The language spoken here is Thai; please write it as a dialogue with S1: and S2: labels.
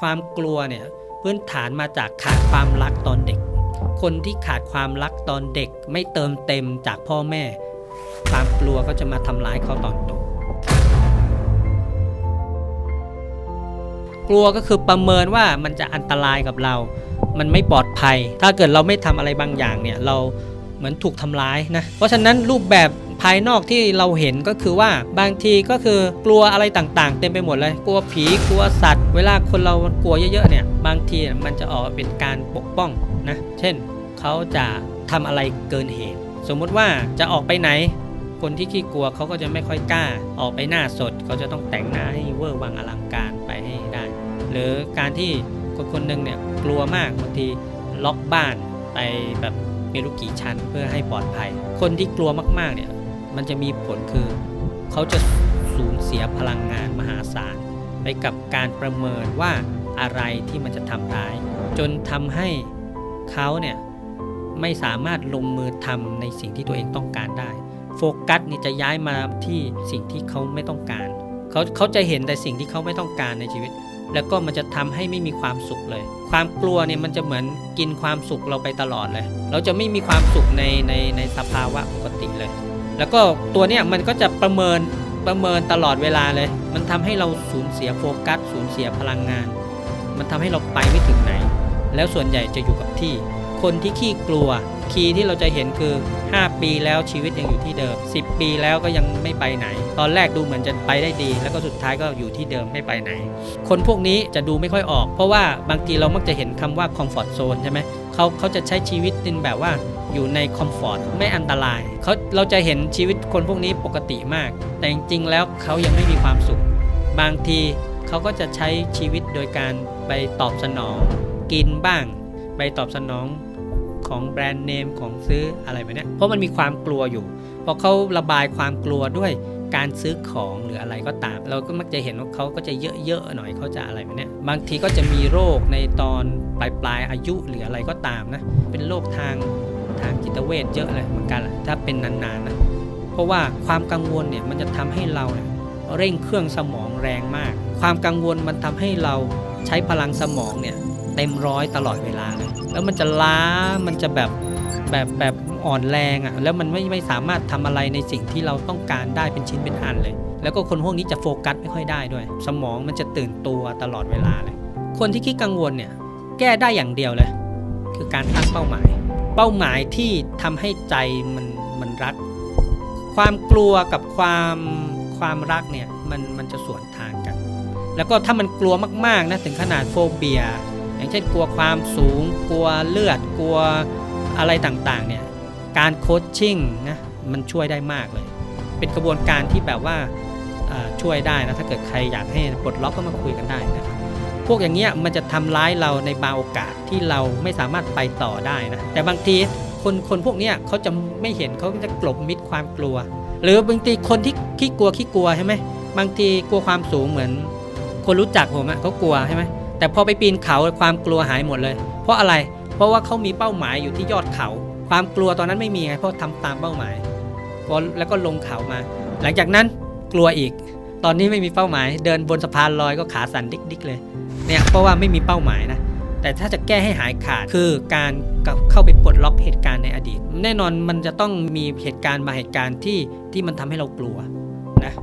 S1: ความกลัวเนี่ยพื้นฐานมาจากขาดความรักตอนเด็ก คนที่ขาดความรักตอนเด็กไม่เติมเต็มจากพ่อแม่ ความกลัวก็จะมาทำร้ายเขาตอนโตกลัวก็คือประเมินว่ามันจะอันตรายกับเรา มันไม่ปลอดภัย ถ้าเกิดเราไม่ทำอะไรบางอย่างเนี่ยเราเหมือนถูกทำร้ายนะ เพราะฉะนั้นรูปแบบายนอกที่เราเห็นก็คือว่าบางทีก็คือกลัวอะไรต่างๆ เต็มไปหมดเลย กลัวผีกลัวสัตว์ เวลาคนเรากลัวเยอะๆเนี่ย บางทีมันจะออกเป็นการปกป้องนะเช่นเขาจะทำอะไรเกินเหตุ สมมุติว่าจะออกไปไหน คนที่ขี้กลัวเขาก็จะไม่ค่อยกล้า ออกไปหน้าสดเขาจะต้องแต่งหน้าให้เวอร์วังอลังการไปให้ได้ หรือการที่คนคนหนึ่งเนี่ยกลัวมากบางทีล็อกบ้านไปแบบไม่รู้กี่ชั้นเพื่อให้ปลอดภัย คนที่กลัวมากๆเนี่ย มันจะมีผลคือเขาจะสูญเสียพลังงานมหาศาลไปกับการประเมินว่าอะไรที่มันจะทำร้าย จนทำให้เขาเนี่ยไม่สามารถลงมือทำในสิ่งที่ตัวเองต้องการได้ โฟกัสนี่จะย้ายมาที่สิ่งที่เขาไม่ต้องการเขาเขาจะเห็นแต่สิ่งที่เขาไม่ต้องการในชีวิต แล้วก็มันจะทำให้ไม่มีความสุขเลย ความกลัวเนี่ยมันจะเหมือนกินความสุขเราไปตลอดเลย เราจะไม่มีความสุขในในในสภาวะปกติเลย แล้วก็ตัวเนี้ยมันก็จะประเมินประเมินตลอดเวลาเลย มันทำให้เราสูญเสียโฟกัส สูญเสียพลังงาน มันทำให้เราไปไม่ถึงไหน แล้วส่วนใหญ่จะอยู่กับที่ คนที่ขี้กลัว คีย์ที่เราจะเห็นคือ 5 ปีแล้วชีวิตยังอยู่ที่เดิม 10 ปีแล้วก็ยังไม่ไปไหน ตอนแรกดูเหมือนจะไปได้ดี แล้วก็สุดท้ายก็อยู่ที่เดิมไม่ไปไหน คนพวกนี้จะดูไม่ค่อยออก เพราะว่าบางทีเรามักจะเห็นคำว่าคอมฟอร์ z โซนใช่ไหมเขาเขาจะใช้ชีวิตเป็นแบบว่าอยู่ในคอมฟอร์ตไม่อันตรายเขาเราจะเห็นชีวิตคนพวกนี้ปกติมาก แต่จริงๆแล้วเขายังไม่มีความสุข บางทีเขาก็จะใช้ชีวิตโดยการไปตอบสนอง กินบ้าง ไปตอบสนอง ของแบรนด์เนมของซื้ออะไรแบบนี้เพราะมันมีความกลัวอยู่พอเขาระบายความกลัวด้วยการซื้อของหรืออะไรก็ตาม เราก็มักจะเห็นว่าเขาก็จะเยอะๆหน่อยเขาจะอะไรแบบนี้บางทีก็จะมีโรคในตอนปลายปลายอายุหรืออะไรก็ตามนะเป็นโรคทางทางจิตเวชเยอะเลยเหมือนกันแหละถ้าเป็นนานๆนะเพราะว่าความกังวลเนี่ยมันจะทำให้เราเนี่ยเร่งเครื่องสมองแรงมาก ความกังวลมันทำให้เราใช้พลังสมองเนี่ยเต็มร้อยตลอดเวลาเลย แล้วมันจะล้ามันจะแบบแบบแบบอ่อนแรงอะ่ะแล้วมันไม่ไม่สามารถทำอะไรในสิ่งที่เราต้องการได้เป็นชิ้นเป็นอันเลย แล้วก็คนพวกนี้จะโฟกัสไม่ค่อยได้ด้วย สมองมันจะตื่นตัวตลอดเวลาเลย คนที่คิดกังวลเนี่ยแก้ได้อย่างเดียวเลย คือการตั้งเป้าหมาย เป้าหมายที่ทำให้ใจมันมันรักความกลัวกับความความรักเนี่ยมันมันจะสวนทางกัน แล้วก็ถ้ามันกลัวมากๆนะถึงขนาดโฟเบีย อย่างเช่นกลัวความสูง กลัวเลือด กลัวอะไรต่างๆเนี่ยการโคชชิ่งนะมันช่วยได้มากเลย เป็นกระบวนการที่แบบว่าช่วยได้นะถ้าเกิดใครอยากให้ปลดล็อกก็มาคุยกันได้นะครับพวกอย่างเงี้ยมันจะทำร้ายเราในบางโอกาสที่เราไม่สามารถไปต่อได้นะแต่บางทีคนคนพวกเนี้ยเขาจะไม่เห็นเขาจะกลบมิดความกลัว หรือบางทีคนที่ขี้กลัวขี้กลัวใช่ไหมบางทีกลัวความสูงเหมือน คนรู้จักผมอะเขากลัวใช่ไหม แต่พอไปปีนเขาความกลัวหายหมดเลย เพราะอะไร เพราะว่าเขามีเป้าหมายอยู่ที่ยอดเขา ความกลัวตอนนั้นไม่มีไงเพราะทำตามเป้าหมายพอแล้วก็ลงเขามา หลังจากนั้นกลัวอีก ตอนนี้ไม่มีเป้าหมาย เดินบนสะพานลอยก็ขาสั่นดิกๆเลย เนี่ยเพราะว่าไม่มีเป้าหมายนะแต่ถ้าจะแก้ให้หายขาดคือการเข้าไปปลดล็อกเหตุการณ์ในอดีต แน่นอนมันจะต้องมีเหตุการณ์มาเหตุการณ์ที่ที่มันทำให้เรากลัวนะ